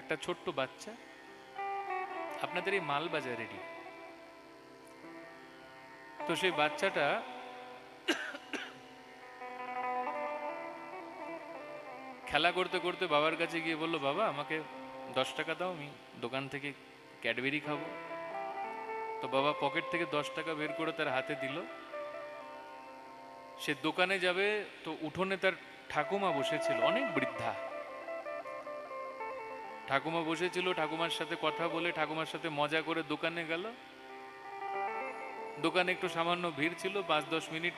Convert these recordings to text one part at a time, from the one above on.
একটা ছোট্ট বাচ্চা। আপনাদের এই মাল বাজারেরই তো সেই বাচ্চাটা খেলা করতে করতে বাবার কাছে গিয়ে বলল, বাবা, আমাকে দশ টাকা দাও, আমি দোকান থেকে ক্যাডবেরি খাব। তো বাবা পকেট থেকে দশ টাকা বের করে তার হাতে দিল। সে দোকানে যাবে, তো উঠোনে তার ঠাকুমা বসেছিল, অনেক বৃদ্ধা। ঠাকুমা বসেছিল, ঠাকুমার সাথে কথা বলে, ঠাকুমার সাথে মজা করে দোকানে গেল। দোকানে একটু সামান্য ভিড় ছিল পাঁচ দশ মিনিট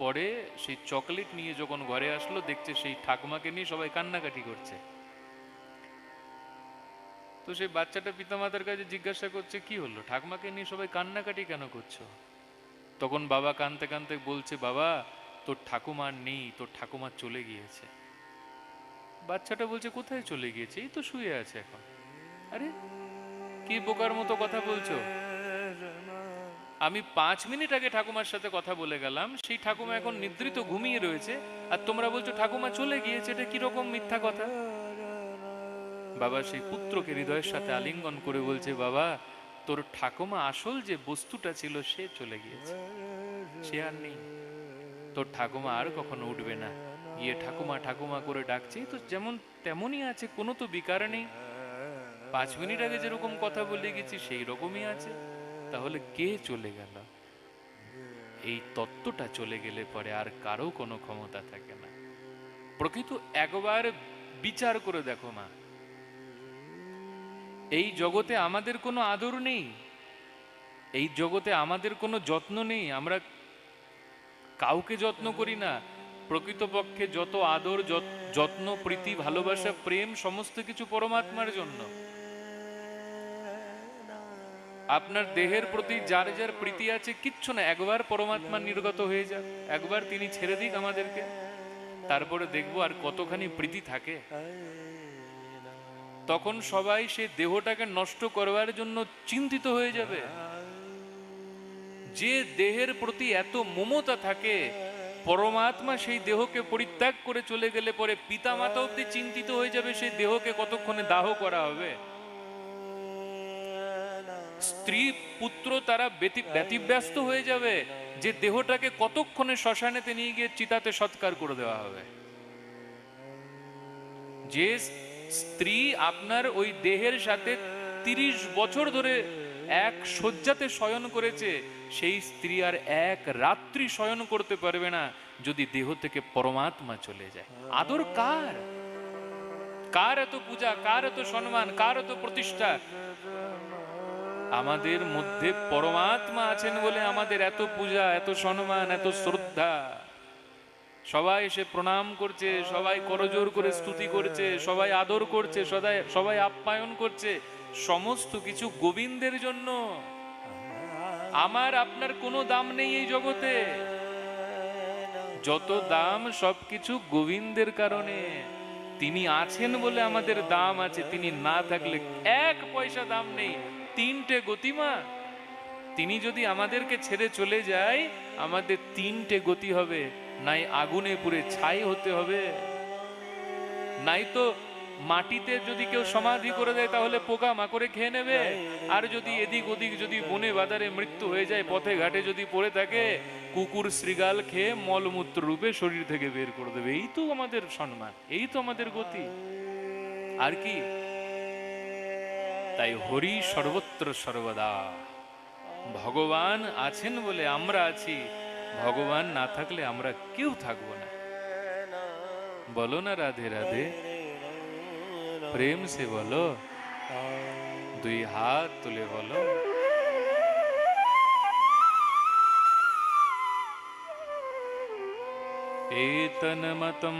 পরে সেই চকলেট নিয়ে যখন ঘরে আসলো, দেখছে সেই ঠাকুমাকে নিয়ে সবাই কান্নাকাটি করছে। তো সেই বাচ্চাটা পিতামাতার কাছে জিজ্ঞাসা করছে, কি হলো? ঠাকুমাকে নিয়ে সবাই কান্নাকাটি কেন করছ? তখন বাবা কানতে কানতে বলছে, বাবা, তোর ঠাকুমা নেই, তোর ঠাকুমা চলে গিয়েছে। বাচ্চাটা বলছে, কোথায় চলে গিয়েছে? এই তো শুয়ে আছে এখন। আরে, কি বোকার মতো কথা বলছো? আমি পাঁচ মিনিট আগে ঠাকুমার সাথে কথা বলে গেলাম। সেই ঠাকুমা এখন নিদ্রিত ঘুমিয়ে রয়েছে। আর তোমরা বলছো, ঠাকুমা চলে গিয়েছে? এটা কীরকম মিথ্যা কথা? বাবা, সেই পুত্রকে হৃদয়ের সাথে আলিঙ্গন করে বলছে, বাবা, তোর ঠাকুমা আসল যে বস্তুটা ছিল, সে চলে গিয়েছে। সে আর নেই। তোর ঠাকুমা আর কখনো উঠবে না। গিয়ে ঠাকুমা ঠাকুমা করে ডাকছে তো যেমন তেমনই আছে কোনো তো বিকার নেই পাঁচ মিনিট আগে যেরকম কথা বলে গেছি সেই রকমই আছে তাহলে কে চলে গেল এই তত্ত্বটা চলে গেলে পরে আর কারও কোনো ক্ষমতা থাকে না প্রকৃত একবার বিচার করে দেখো মা এই জগতে আমাদের কোনো আদর নেই এই জগতে আমাদের কোনো যত্ন নেই আমরা কাউকে যত্ন করি না প্রকৃতপক্ষে যত আদর, যত- যত্ন, প্রীতি, ভালোবাসা, প্রেম, সমস্ত কিছু পরমাত্মার জন্য। আপনার দেহের প্রতি যার যার প্রীতি আছে, কিচ্ছু না, একবার পরমাত্মা নির্গত হয়ে যাক, একবার তিনি ছেড়ে দিক আমাদেরকে, তারপরে দেখব আর কতখানি প্রীতি থাকে। তখন সবাই সে দেহটাকে নষ্ট করবার জন্য চিন্তিত হয়ে যাবে। যে দেহের প্রতি এত মমতা থাকে পরমাত্মা সেই দেহকে পরিত্যাগ করে চলে গেলে পরে পিতা মাতা অব্দি চিন্তিত হয়ে যাবে, সেই দেহকে কতক্ষণে দাহ করা হবে? স্ত্রী, পুত্র তারা ব্যতি- ব্যতিব্যস্ত হয়ে যাবে, যে দেহটাকে কতক্ষণে শ্মশানেতে নিয়ে গিয়ে চিতাতে সৎকার করে দেওয়া হবে। যে স্ত্রী আপনার ওই দেহের সাথে তিরিশ বছর ধরে এক শয্যাতে শয়ন করেছে, সেই স্ত্রী আর এক রাত্রি শয়ন করতে পারবে না, যদি দেহ থেকে পরমাত্মা চলে যায়। আদর কার? কার এত পূজা, কার এত সম্মান, কার এত প্রতিষ্ঠা? আমাদের মধ্যে পরমাত্মা আছেন বলে আমাদের এত পূজা, এত সম্মান, এত শ্রদ্ধা। সবাই এসে প্রণাম করছে, সবাই করজোর করে স্তুতি করছে, সবাই আদর করছে সবাই সবাই আপ্যায়ন করছে, সমস্ত কিছু গোবিন্দের জন্য। আমার, আপনার কোনো দাম নেই এই জগতে। যত দাম সবকিছু গোবিন্দের কারণে। তিনি আছেন বলে আমাদের দাম আছে, তিনি না থাকলে এক পয়সা দাম নেই, তিনটে গতিমা। তিনি যদি আমাদেরকে ছেড়ে চলে যায়, আমাদের তিনটে গতি হবে। নাই আগুনে পুড়ে ছাই হতে হবে। নাই তো মাটিতে যদি কেউ সমাধি করে দেয়, তাহলে পোকা মাকড়ে খেয়ে নেবে। আর যদি এদিক ওদিক যদি বনে বাজারে মৃত্যু হয়ে যায়, পথে ঘাটে যদি পড়ে থাকে, কুকুর শ্রীগাল খেয়ে মলমূত্র রূপে শরীর থেকে বের করে দেবে। এই তো আমাদের সম্মান, এই তো আমাদের গতি। আর কি? তাই হরি সর্বত্র সর্বদা। ভগবান আছেন বলে আমরা আছি। ভগবান না থাকলে আমরা কেউ থাকবো না বলো না রাধে রাধে প্রেম সে বলো দুই হাত তুলে বলো एतन्मतं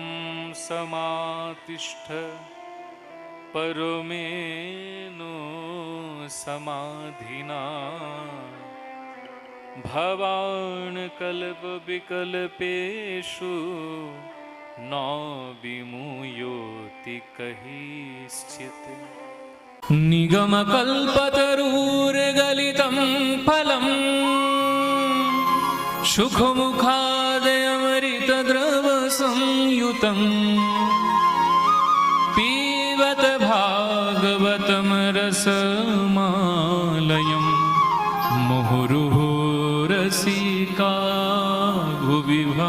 समातिष्ठ परमेनो समाधिना भवान् कल्पविकल्पेषु न विमुयोति कहिश्चित्। निगमकल्पतरूर्गलितं फलम् सुखमुखादयमृतद्रवसंयुतम्। भागवतं रसमालयं मुहुरुः तुलसी का भुविभागुका